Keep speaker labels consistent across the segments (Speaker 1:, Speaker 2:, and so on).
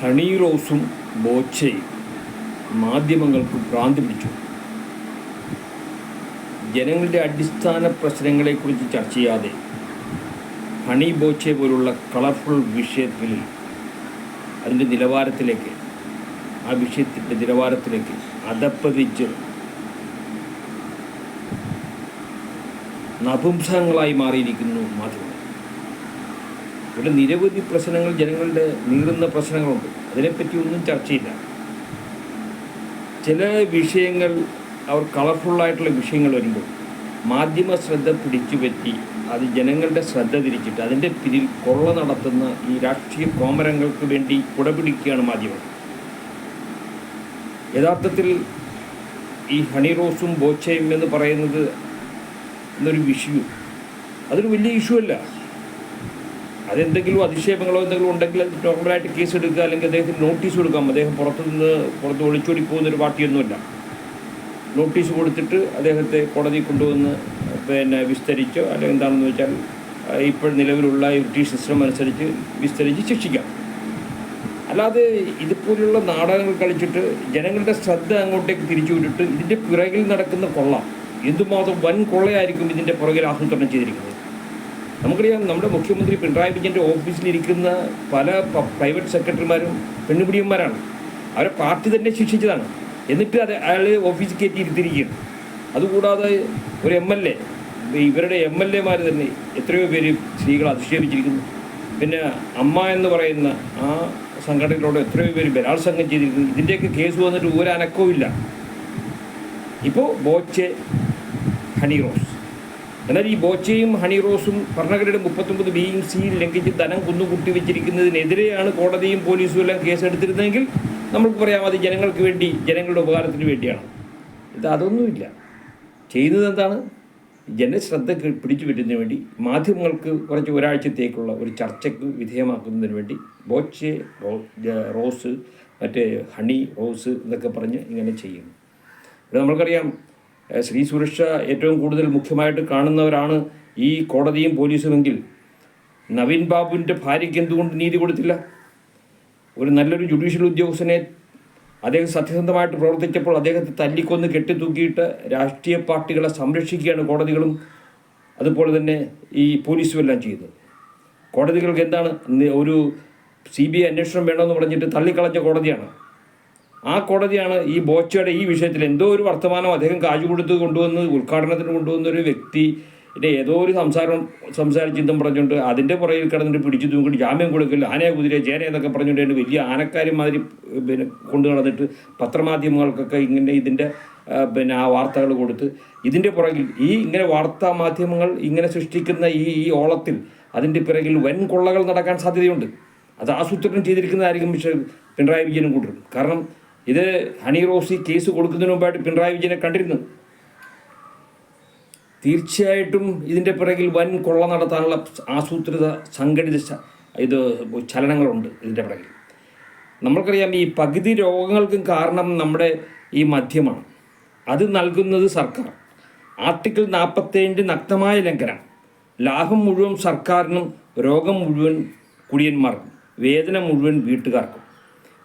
Speaker 1: Honey റോസും ബോച്ചയും മാധ്യമങ്ങൾക്ക് ഭ്രാന്തി പിടിച്ചു. ജനങ്ങളുടെ അടിസ്ഥാന പ്രശ്നങ്ങളെക്കുറിച്ച് ചർച്ച ചെയ്യാതെ ഹണി ബോച്ചെ പോലുള്ള കളർഫുൾ വിഷയത്തിൽ അതിന്റെ നിലവാരത്തിലേക്ക് ആ വിഷയത്തിന്റെ നിലവാരത്തിലേക്ക് അതപ്പതിച്ച് നപുംസകങ്ങളായി മാറിയിരിക്കുന്നു മാധ്യമങ്ങൾ. ഇവിടെ നിരവധി പ്രശ്നങ്ങൾ ജനങ്ങളുടെ നീറുന്ന പ്രശ്നങ്ങളുണ്ട്. അതിനെപ്പറ്റി ഒന്നും ചർച്ചയില്ല. ചില വിഷയങ്ങൾ അവർ കളർഫുള്ളായിട്ടുള്ള വിഷയങ്ങൾ വരുമ്പോൾ മാധ്യമ ശ്രദ്ധ പിടിച്ചുപറ്റി അത് ജനങ്ങളുടെ ശ്രദ്ധ തിരിച്ചിട്ട് അതിന്റെ പിരിൽ കൊള്ള നടത്തുന്ന ഈ രാഷ്ട്രീയ കോമരങ്ങൾക്ക് വേണ്ടി കുടപിടിക്കുകയാണ് മാധ്യമം. യഥാർത്ഥത്തിൽ ഈ ഹണി റോസും ബോച്ചയും എന്ന് പറയുന്നത് എന്നൊരു വിഷയം അതൊരു വലിയ ഇഷ്യൂ അല്ല. അതെന്തെങ്കിലും അധിക്ഷേപങ്ങളോ എന്തെങ്കിലും ഉണ്ടെങ്കിൽ നോർമലായിട്ട് കേസ് എടുക്കുക അല്ലെങ്കിൽ അദ്ദേഹത്തിന് നോട്ടീസ് കൊടുക്കാം. അദ്ദേഹം പുറത്തു നിന്ന് പുറത്ത് ഒളിച്ചോടി പോകുന്നൊരു പാർട്ടിയൊന്നുമില്ല പാർട്ടിയൊന്നുമല്ല. നോട്ടീസ് കൊടുത്തിട്ട് അദ്ദേഹത്തെ കോടതി കൊണ്ടുവന്ന് പിന്നെ വിസ്തരിച്ചോ അല്ലെങ്കിൽ എന്താണെന്ന് വെച്ചാൽ ഇപ്പോൾ നിലവിലുള്ള ഈ ബ്രിട്ടീഷ് സിസ്റ്റം അനുസരിച്ച് വിസ്തരിച്ച് ശിക്ഷിക്കാം. അല്ലാതെ ഇതുപോലുള്ള നാടകങ്ങൾ കളിച്ചിട്ട് ജനങ്ങളുടെ ശ്രദ്ധ അങ്ങോട്ടേക്ക് തിരിച്ചു വിട്ടിട്ട് ഇതിന്റെ പിറകിൽ നടക്കുന്ന കൊള്ള. എന്തുമാത്രം വൻ കൊള്ളയായിരിക്കും ഇതിന്റെ പുറകിൽ ആസൂത്രണം ചെയ്തിരിക്കുന്നത്? നമുക്കറിയാം നമ്മുടെ മുഖ്യമന്ത്രി പിണറായി വിജയന്റെ ഓഫീസിലിരിക്കുന്ന പല പ്രൈവറ്റ് സെക്രട്ടറിമാരും പെണ്ണുപിടിയന്മാരാണ്. അവരെ പാർട്ടി തന്നെ ശിക്ഷിച്ചതാണ്. എന്നിട്ട് അത് അയാൾ ഓഫീസിൽ കയറ്റി ഇരുത്തിയിരിക്കുകയാണ്. അതുകൂടാതെ ഒരു എം എൽ എ ഇവരുടെ എം എൽ എമാർ തന്നെ എത്രയോ പേര് സ്ത്രീകളെ അധിക്ഷേപിച്ചിരിക്കുന്നു. പിന്നെ അമ്മ എന്ന് പറയുന്ന ആ സംഘടനയിലൂടെ എത്രയോ പേര് ബലാത്സംഗം ചെയ്തിരിക്കുന്നു. ഇതിന്റെയൊക്കെ കേസ് വന്നിട്ട് ഒരു ഇല്ല ഇപ്പോൾ ബോച്ചെ ഹണി റോസ്. എന്നാൽ ഈ ബോച്ചയും ഹണി റോസും ഭരണഘടനയുടെ മുപ്പത്തൊമ്പത് ബിയും സിയും ലംഘിച്ച് ധനം കുന്നുകൂട്ടി വെച്ചിരിക്കുന്നതിനെതിരെയാണ് കോടതിയും പോലീസും എല്ലാം കേസെടുത്തിരുന്നതെങ്കിൽ നമുക്ക് പറയാം അത് ജനങ്ങൾക്ക് വേണ്ടി ജനങ്ങളുടെ ഉപകാരത്തിന് വേണ്ടിയാണ്. ഇത് അതൊന്നുമില്ല. ചെയ്യുന്നത് എന്താണ് ജനശ്രദ്ധ പിടിച്ചു പറ്റുന്നതിന് വേണ്ടി മാധ്യമങ്ങൾക്ക് കുറച്ച് ഒരാഴ്ചത്തേക്കുള്ള ഒരു ചർച്ചയ്ക്ക് വിധേയമാക്കുന്നതിന് വേണ്ടി ബോച്ചെ റോസ് മറ്റേ ഹണി റോസ് എന്നൊക്കെ പറഞ്ഞ് ഇങ്ങനെ ചെയ്യുന്നു. ഇവിടെ നമ്മൾക്കറിയാം സ്ത്രീ സുരക്ഷ ഏറ്റവും കൂടുതൽ മുഖ്യമായിട്ട് കാണുന്നവരാണ് ഈ കോടതിയും പോലീസുമെങ്കിൽ നവീൻ ബാബുവിന്റെ ഭാര്യയ്ക്ക് എന്തുകൊണ്ട് നീതി കൊടുത്തില്ല? ഒരു നല്ലൊരു ജുഡീഷ്യൽ ഉദ്യോഗസ്ഥനെ അദ്ദേഹം സത്യസന്ധമായിട്ട് പ്രവർത്തിച്ചപ്പോൾ അദ്ദേഹത്തെ തല്ലിക്കൊന്ന് കെട്ടിത്തൂക്കിയിട്ട് രാഷ്ട്രീയ പാർട്ടികളെ സംരക്ഷിക്കുകയാണ് കോടതികളും അതുപോലെ തന്നെ ഈ പോലീസും എല്ലാം ചെയ്യുന്നത്. കോടതികൾക്ക് എന്താണ് ഒരു സി ബി ഐ അന്വേഷണം വേണമെന്ന് പറഞ്ഞിട്ട് തള്ളിക്കളഞ്ഞ കോടതിയാണ്. ആ കോടതിയാണ് ഈ ബോച്ചയുടെ ഈ വിഷയത്തിൽ എന്തോ ഒരു വർത്തമാനം അദ്ദേഹം കാശ് കൊടുത്ത് കൊണ്ടുവന്ന് ഉദ്ഘാടനത്തിന് കൊണ്ടുവന്ന ഒരു വ്യക്തി. എന്റെ ഏതോ ഒരു സംസാരം സംസാരിച്ചിന്തം പറഞ്ഞുകൊണ്ട് അതിന്റെ പുറകിൽ കിടന്നിട്ട് പിടിച്ചു തൂങ്ങിട്ട് ജാമ്യം കൊടുക്കില്ല ആനയെ കുതിര ചേന എന്നൊക്കെ പറഞ്ഞുകൊണ്ട് വലിയ ആനക്കാരി മാതിരി പിന്നെ കൊണ്ടു നടന്നിട്ട് പത്രമാധ്യമങ്ങൾക്കൊക്കെ ഇങ്ങനെ ഇതിന്റെ പിന്നെ ആ വാർത്തകൾ കൊടുത്ത് ഇതിന്റെ പുറകിൽ ഈ ഇങ്ങനെ വാർത്താ മാധ്യമങ്ങൾ ഇങ്ങനെ സൃഷ്ടിക്കുന്ന ഈ ഈ ഓളത്തിൽ അതിന്റെ പിറകിൽ വൻ കൊള്ളകൾ നടക്കാൻ സാധ്യതയുണ്ട്. അത് ആസൂത്രണം ചെയ്തിരിക്കുന്നതായിരിക്കും പക്ഷേ പിണറായി വിജയനും കൂട്ടരും. കാരണം ഇത് ഹണി റോസി കേസ് കൊടുക്കുന്നതിന് മുമ്പായിട്ട് പിണറായി വിജയനെ കണ്ടിരുന്നു. തീർച്ചയായിട്ടും ഇതിന്റെ പിറകിൽ വൻ കൊള്ള നടത്താനുള്ള ആസൂത്രിത സംഘടിത ഇത് ചലനങ്ങളുണ്ട് ഇതിന്റെ പിറകിൽ. നമ്മൾക്കറിയാം ഈ പകുതി രോഗങ്ങൾക്കും കാരണം നമ്മുടെ ഈ മദ്യമാണ്. അത് നൽകുന്നത് സർക്കാർ. ആർട്ടിക്കിൾ നാൽപ്പത്തേഴിന്റെ നഗ്നമായ ലംഘനം. ലാഭം മുഴുവൻ സർക്കാരിനും രോഗം മുഴുവൻ കുടിയന്മാർക്കും വേദന മുഴുവൻ വീട്ടുകാർക്കും.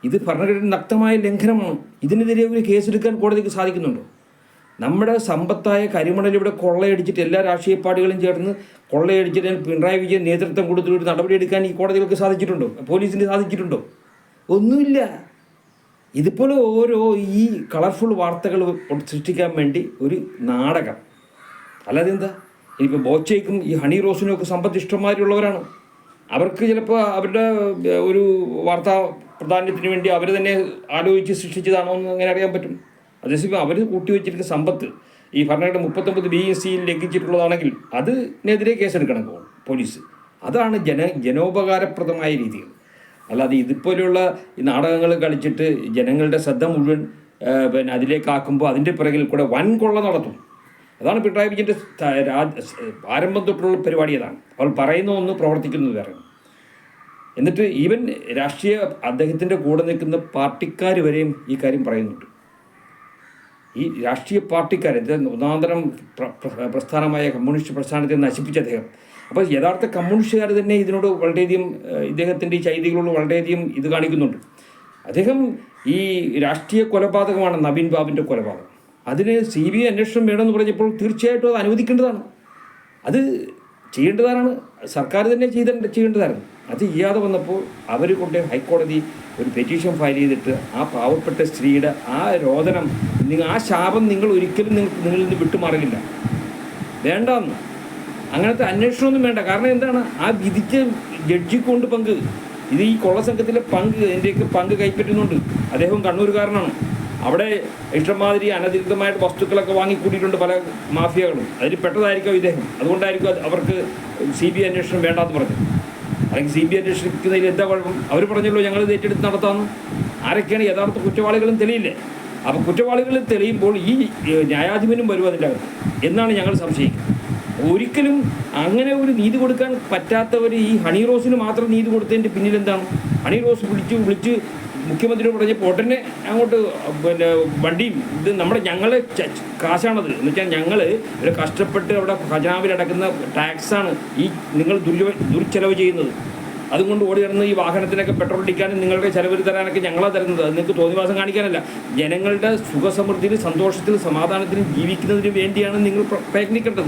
Speaker 1: ഇത് ഭരണഘടന നഗ്നമായ ലംഘനമാണ്. ഇതിനെതിരെ ഒരു കേസെടുക്കാൻ കോടതിക്ക് സാധിക്കുന്നുണ്ടോ? നമ്മുടെ സമ്പത്തായ കരിമണൽ ഇവിടെ കൊള്ളയടിച്ചിട്ട് എല്ലാ രാഷ്ട്രീയ പാർട്ടികളും ചേർന്ന് കൊള്ളയടിച്ചിട്ട് പിണറായി വിജയൻ നേതൃത്വം കൊടുത്തിട്ട് ഒരു നടപടിയെടുക്കാൻ ഈ കോടതികൾക്ക് സാധിച്ചിട്ടുണ്ടോ? പോലീസിന് സാധിച്ചിട്ടുണ്ടോ? ഒന്നുമില്ല. ഇതുപോലെ ഓരോ ഈ കളർഫുൾ വാർത്തകൾ സൃഷ്ടിക്കാൻ വേണ്ടി ഒരു നാടകം. അല്ലാതെ എന്താ? ഇനിയിപ്പോൾ ബോച്ചയ്ക്കും ഈ ഹണി റോസിനും ഒക്കെ സമ്പത്ത് ഇഷ്ടംമാതിരിയുള്ളവരാണ് അവർക്ക് ചിലപ്പോൾ അവരുടെ ഒരു വാർത്താ പ്രാധാന്യത്തിന് വേണ്ടി അവർ തന്നെ ആലോചിച്ച് സൃഷ്ടിച്ചതാണോ എന്ന് അങ്ങനെ അറിയാൻ പറ്റും. അതേസമയം അവർ കൂട്ടിവെച്ചിരിക്കുന്ന സമ്പത്ത് ഈ ഭരണഘടന മുപ്പത്തൊമ്പത് ബി എസ് സിയിൽ ലംഘിച്ചിട്ടുള്ളതാണെങ്കിൽ അതിനെതിരെ കേസെടുക്കണം പോലീസ്. അതാണ് ജന ജനോപകാരപ്രദമായ രീതികൾ. അല്ലാതെ ഇതുപോലെയുള്ള ഈ നാടകങ്ങൾ കളിച്ചിട്ട് ജനങ്ങളുടെ ശ്രദ്ധ മുഴുവൻ പിന്നെ അതിലേക്കാക്കുമ്പോൾ അതിന്റെ പിറകിൽ കൂടെ വൻകൊള്ള നടത്തും. അതാണ് പിണറായി വിജയന്റെ ആരംഭം തൊട്ടുള്ള പരിപാടി അതാണ്. അവൾ പറയുന്ന ഒന്ന് പ്രവർത്തിക്കുന്നത് വേറെ എന്നിട്ട് ഈവൻ രാഷ്ട്രീയ അദ്ദേഹത്തിന്റെ കൂടെ നിൽക്കുന്ന പാർട്ടിക്കാർ വരെയും ഈ കാര്യം പറയുന്നുണ്ട്. ഈ രാഷ്ട്രീയ പാർട്ടിക്കാർ ഒന്നാന്തരം പ്ര- പ്ര- പ്രസ്ഥാനമായ കമ്മ്യൂണിസ്റ്റ് പ്രസ്ഥാനത്തെ നശിപ്പിച്ച അദ്ദേഹം. അപ്പോൾ യഥാർത്ഥ കമ്മ്യൂണിസ്റ്റുകാർ തന്നെ ഇതിനോട് വളരെയധികം ഇദ്ദേഹത്തിന്റെ ഈ ചൈതികളോട് വളരെയധികം ഇത് കാണിക്കുന്നുണ്ട്. അദ്ദേഹം ഈ രാഷ്ട്രീയ കൊലപാതകമാണ് നവീൻ ബാബുവിന്റെ കൊലപാതകം. അതിന് സി ബി ഐ അന്വേഷണം വേണമെന്ന് പറഞ്ഞപ്പോൾ തീർച്ചയായിട്ടും അത് അനുവദിക്കേണ്ടതാണ്. അത് ചെയ്യേണ്ടതാണ്. സർക്കാർ തന്നെ ചെയ്ത ചെയ്യേണ്ടതായിരുന്നു അത് ചെയ്യാതെ വന്നപ്പോൾ അവർ കൊണ്ട് ഹൈക്കോടതി ഒരു പെറ്റീഷൻ ഫയൽ ചെയ്തിട്ട് ആ പാവപ്പെട്ട സ്ത്രീയുടെ ആ രോദനം നിങ്ങൾ ആ ശാപം നിങ്ങൾ ഒരിക്കലും നിങ്ങൾ നിങ്ങളിൽ നിന്ന് വിട്ടുമാറില്ല വേണ്ടെന്ന്. അങ്ങനത്തെ അന്വേഷണമൊന്നും വേണ്ട. കാരണം എന്താണ്? ആ വിധിക്ക് ജഡ്ജിക്കൊണ്ട് പങ്ക്. ഇത് ഈ കൊള്ള സംഘത്തിലെ പങ്ക് എന്റെയൊക്കെ പങ്ക് കൈപ്പറ്റുന്നുണ്ട്. അദ്ദേഹം കണ്ണൂരുകാരനാണ്. അവിടെ ഇഷ്ടംമാതിരി അനധികൃതമായിട്ട് വസ്തുക്കളൊക്കെ വാങ്ങിക്കൂട്ടിയിട്ടുണ്ട് പല മാഫിയകളും. അതിൽ പെട്ടതായിരിക്കും ഇദ്ദേഹം. അതുകൊണ്ടായിരിക്കും അവർക്ക് സി ബി ഐ അന്വേഷണം വേണ്ടാന്ന് പറഞ്ഞു അല്ലെങ്കിൽ സി ബി ഐ അന്വേഷിക്കുന്നതിൽ എന്താ കുഴപ്പം? അവർ പറഞ്ഞല്ലോ ഞങ്ങൾ ഏറ്റെടുത്ത് നടത്താമെന്ന് ആരൊക്കെയാണ് യഥാർത്ഥ കുറ്റവാളികളും തെളിയില്ലേ? അപ്പോൾ കുറ്റവാളികൾ തെളിയുമ്പോൾ ഈ ന്യായാധിപനും വരും അകത്ത്. എന്നാണ് ഞങ്ങൾ സംശയിക്കുന്നത്. ഒരിക്കലും അങ്ങനെ ഒരു നീതി കൊടുക്കാൻ പറ്റാത്തവർ ഈ ഹണി റോസിന് മാത്രം നീതി കൊടുത്തതിന്റെ പിന്നിൽ എന്താണ് ഹണി റോസ് വിളിച്ച് വിളിച്ച് മുഖ്യമന്ത്രിയോട് പറഞ്ഞ പൊട്ടനെ അങ്ങോട്ട് പിന്നെ വണ്ടിയും ഇത് നമ്മുടെ ഞങ്ങൾ കാശാണത്. എന്ന് വെച്ചാൽ ഞങ്ങൾ ഒരു കഷ്ടപ്പെട്ട് അവിടെ ഖജനാവിൽ അടക്കുന്ന ടാക്സാണ് ഈ നിങ്ങൾ ദുര്യ ദുർച്ചെലവ് ചെയ്യുന്നത്. അതുകൊണ്ട് ഓടി കിടന്ന് ഈ വാഹനത്തിനൊക്കെ പെട്രോൾ അടിക്കാനും നിങ്ങളുടെ ചെലവിൽ തരാനൊക്കെ ഞങ്ങളാണ് തരുന്നത്. അത് നിങ്ങൾക്ക് തോന്നിവാസം കാണിക്കാനല്ല. ജനങ്ങളുടെ സുഖസമൃദ്ധിയിലും സന്തോഷത്തിലും സമാധാനത്തിലും ജീവിക്കുന്നതിന് വേണ്ടിയാണ് നിങ്ങൾ പ്ര- പ്രയത്നിക്കേണ്ടത്.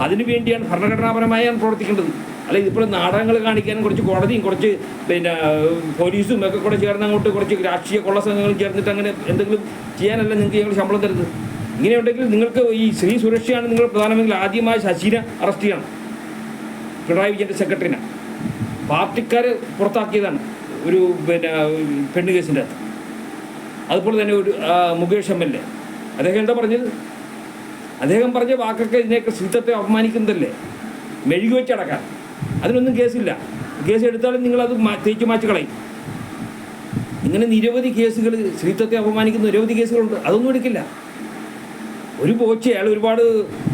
Speaker 1: അതിനു വേണ്ടിയാണ് ഭരണഘടനാപരമായാണ് പ്രവർത്തിക്കേണ്ടത്. അല്ല ഇതിപ്പോൾ നാടകങ്ങൾ കാണിക്കാനും കുറച്ച് കോടതിയും കുറച്ച് പിന്നെ പോലീസും ഒക്കെ കൂടെ ചേർന്ന് അങ്ങോട്ട് കുറച്ച് രാഷ്ട്രീയ കൊള്ള സംഘങ്ങളും ചേർന്നിട്ട് അങ്ങനെ എന്തെങ്കിലും ചെയ്യാനല്ല നിങ്ങൾക്ക് ഞങ്ങൾ ശമ്പളം തരുന്നത്. ഇങ്ങനെയുണ്ടെങ്കിൽ നിങ്ങൾക്ക് ഈ സ്ത്രീ സുരക്ഷയാണ് നിങ്ങൾ പ്രധാനമന്ത്രി ആദ്യമായി ശശിനെ അറസ്റ്റ് ചെയ്യണം. പിണറായി വിജയന്റെ സെക്രട്ടറിനെ. പാർട്ടിക്കാർ പുറത്താക്കിയതാണ് ഒരു പിന്നെ പെണ്ണ് കേസിന്റെ അകത്ത്. അതുപോലെ തന്നെ ഒരു മുകേഷ് എം എൽ എ. അദ്ദേഹം എന്താ പറഞ്ഞത്? അദ്ദേഹം പറഞ്ഞ വാക്കൊക്കെ ഇതിനെയൊക്കെ സ്ത്രീത്വത്തെ അപമാനിക്കുന്നതല്ലേ? മെഴുകി വെച്ചടക്കാൻ അതിനൊന്നും കേസില്ല. കേസ് എടുത്താലും നിങ്ങളത് തേച്ചു മാറ്റി കളയും. ഇങ്ങനെ നിരവധി കേസുകൾ സ്ത്രീത്വത്തെ അപമാനിക്കുന്ന നിരവധി കേസുകളുണ്ട്. അതൊന്നും എടുക്കില്ല. ഒരു പോച്ച് അയാൾ ഒരുപാട്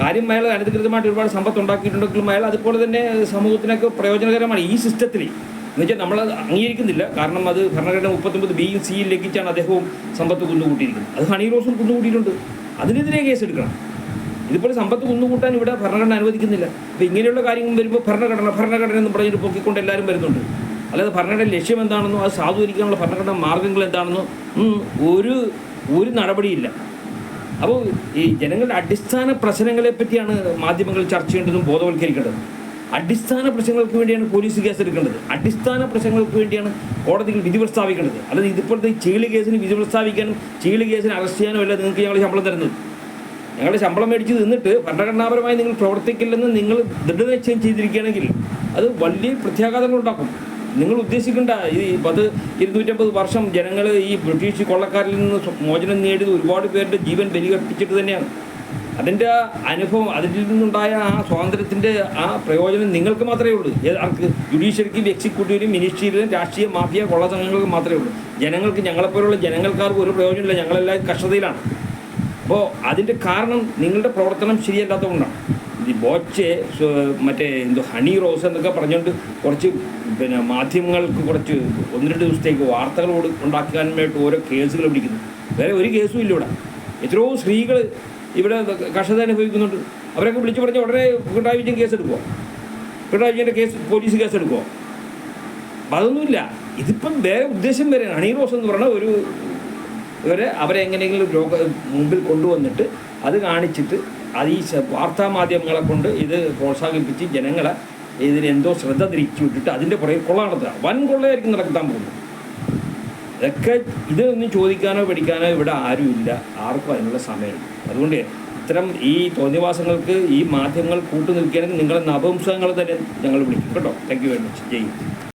Speaker 1: കാര്യം അയാൾ അനധികൃതമായിട്ട് ഒരുപാട് സമ്പത്ത് ഉണ്ടാക്കിയിട്ടുണ്ടെങ്കിലും അയാൾ അതുപോലെ തന്നെ സമൂഹത്തിനൊക്കെ പ്രയോജനകരമാണ് ഈ സിസ്റ്റത്തിൽ എന്ന് വെച്ചാൽ നമ്മൾ അംഗീകരിക്കുന്നില്ല. കാരണം അത് ഭരണഘടന മുപ്പത്തൊമ്പത് ബിയും സിയും ലംഘിച്ചാണ് അദ്ദേഹവും സമ്പത്ത് കുന്നുകൂട്ടിയിരിക്കുന്നത്. അത് ഹണി റോസും കുന്നുകൂട്ടിയിട്ടുണ്ട്. അതിനെതിരെ കേസ് എടുക്കണം. ഇതിപ്പോൾ സമ്പത്ത് കുന്നുകൂട്ടാൻ ഇവിടെ ഭരണഘടന അനുവദിക്കുന്നില്ല. അപ്പോൾ ഇങ്ങനെയുള്ള കാര്യങ്ങൾ വരുമ്പോൾ ഭരണഘടന ഭരണഘടന എന്ന് പറഞ്ഞൊരു പൊക്കിക്കൊണ്ട് എല്ലാവരും വരുന്നുണ്ട്. അല്ലാതെ ഭരണഘടന ലക്ഷ്യം എന്താണെന്നോ അത് സാധൂകരിക്കാനുള്ള ഭരണഘടന മാർഗങ്ങൾ എന്താണെന്നോ ഒരു ഒരു നടപടിയില്ല. അപ്പോൾ ഈ ജനങ്ങളുടെ അടിസ്ഥാന പ്രശ്നങ്ങളെ പറ്റിയാണ് മാധ്യമങ്ങൾ ചർച്ച ചെയ്യേണ്ടതും ബോധവൽക്കരിക്കേണ്ടതും. അടിസ്ഥാന പ്രശ്നങ്ങൾക്ക് വേണ്ടിയാണ് പോലീസ് കേസ് എടുക്കേണ്ടത്. അടിസ്ഥാന പ്രശ്നങ്ങൾക്ക് വേണ്ടിയാണ് കോടതികൾ വിധി പ്രസ്താവിക്കേണ്ടത്. അല്ലാതെ ഇതിപ്പോഴത്തെ ചീളി കേസിന് വിധി പ്രസ്താവിക്കാനും ചീളി കേസിന് അറസ്റ്റ് ചെയ്യാനും അല്ല നിങ്ങൾക്ക് ഞങ്ങൾ ശമ്പളം തരുന്നത്. ഞങ്ങളുടെ ശമ്പളം മേടിച്ച് നിന്നിട്ട് ഭരണഘടനാപരമായി നിങ്ങൾ പ്രവർത്തിക്കില്ലെന്ന് നിങ്ങൾ ദൃഢനിശ്ചയം ചെയ്തിരിക്കുകയാണെങ്കിൽ അത് വലിയ പ്രത്യാഘാതങ്ങൾ ഉണ്ടാക്കും. നിങ്ങൾ ഉദ്ദേശിക്കേണ്ട ഈ പത്ത് ഇരുന്നൂറ്റമ്പത് വർഷം ജനങ്ങൾ ഈ ബ്രിട്ടീഷ് കൊള്ളക്കാരിൽ നിന്ന് മോചനം നേടിയത് ഒരുപാട് പേരുടെ ജീവൻ ബലികർപ്പിച്ചിട്ട് തന്നെയാണ്. അതിന്റെ ആ അനുഭവം അതിൽ നിന്നുണ്ടായ ആ സ്വാതന്ത്ര്യത്തിന്റെ ആ പ്രയോജനം നിങ്ങൾക്ക് മാത്രമേ ഉള്ളൂ. ആർക്ക് ജുഡീഷ്യറിക്കും എക്സിക്യൂട്ടീവിനും മിനിസ്ട്രിയിലും രാഷ്ട്രീയ മാഫിയ കൊള്ള സംഘങ്ങൾക്ക് മാത്രമേ ഉള്ളൂ. ജനങ്ങൾക്ക് ഞങ്ങളെപ്പോലുള്ള ജനങ്ങൾക്കാർക്ക് ഒരു പ്രയോജനമില്ല. ഞങ്ങളെല്ലാം കഷ്ടതയിലാണ്. അപ്പോൾ അതിന്റെ കാരണം നിങ്ങളുടെ പ്രവർത്തനം ശരിയല്ലാത്തതുകൊണ്ടാണ്. ഈ ബോച്ചെ മറ്റേ എന്തോ ഹണി റോസ് എന്നൊക്കെ പറഞ്ഞുകൊണ്ട് കുറച്ച് പിന്നെ മാധ്യമങ്ങൾക്ക് കുറച്ച് ഒന്ന് രണ്ട് ദിവസത്തേക്ക് വാർത്തകൾ ഉണ്ടാക്കാൻ വേണ്ടി ഓരോ കേസുകൾ പിടിക്കുന്നു. വേറെ ഒരു കേസും ഇല്ല ഇവിടെ. എത്രയോ സ്ത്രീകൾ ഇവിടെ കഷ്ടത അനുഭവിക്കുന്നുണ്ട് അവരൊക്കെ വിളിച്ചു പറഞ്ഞാൽ ഉടനെ പിണറായി വിജയൻ കേസ് എടുക്കുക പിണറായി വിജയന്റെ കേസ് പോലീസ് കേസ് എടുക്കുമോ അപ്പം അതൊന്നുമില്ല. ഇതിപ്പം വേറെ ഉദ്ദേശം വരെ ഹണി റോസ് എന്ന് പറഞ്ഞ ഒരു ഇവരെ അവരെ എങ്ങനെയെങ്കിലും രോഗ മുമ്പിൽ കൊണ്ടുവന്നിട്ട് അത് കാണിച്ചിട്ട് അത് ഈ വാർത്താ മാധ്യമങ്ങളെ കൊണ്ട് ഇത് പ്രോത്സാഹിപ്പിച്ച് ജനങ്ങളെ ഇതിനെന്തോ ശ്രദ്ധ തിരിച്ചു വിട്ടിട്ട് അതിന്റെ പുറകെ കൊള്ള നടത്തുക വൻ കൊള്ളയായിരിക്കും നടത്താൻ പോകുന്നത്. ഇതൊക്കെ ഇതൊന്നും ചോദിക്കാനോ പഠിക്കാനോ ഇവിടെ ആരുമില്ല ആർക്കും അതിനുള്ള സമയമില്ല. അതുകൊണ്ട് ഇത്തരം ഈ തോന്നിവാസങ്ങൾക്ക് ഈ മാധ്യമങ്ങൾ കൂട്ടുനിൽക്കുകയാണെങ്കിൽ നിങ്ങളെ നപുംസകങ്ങൾ തന്നെ ഞങ്ങൾ വിളിക്കും. കേട്ടോ? Thank you very much Jai.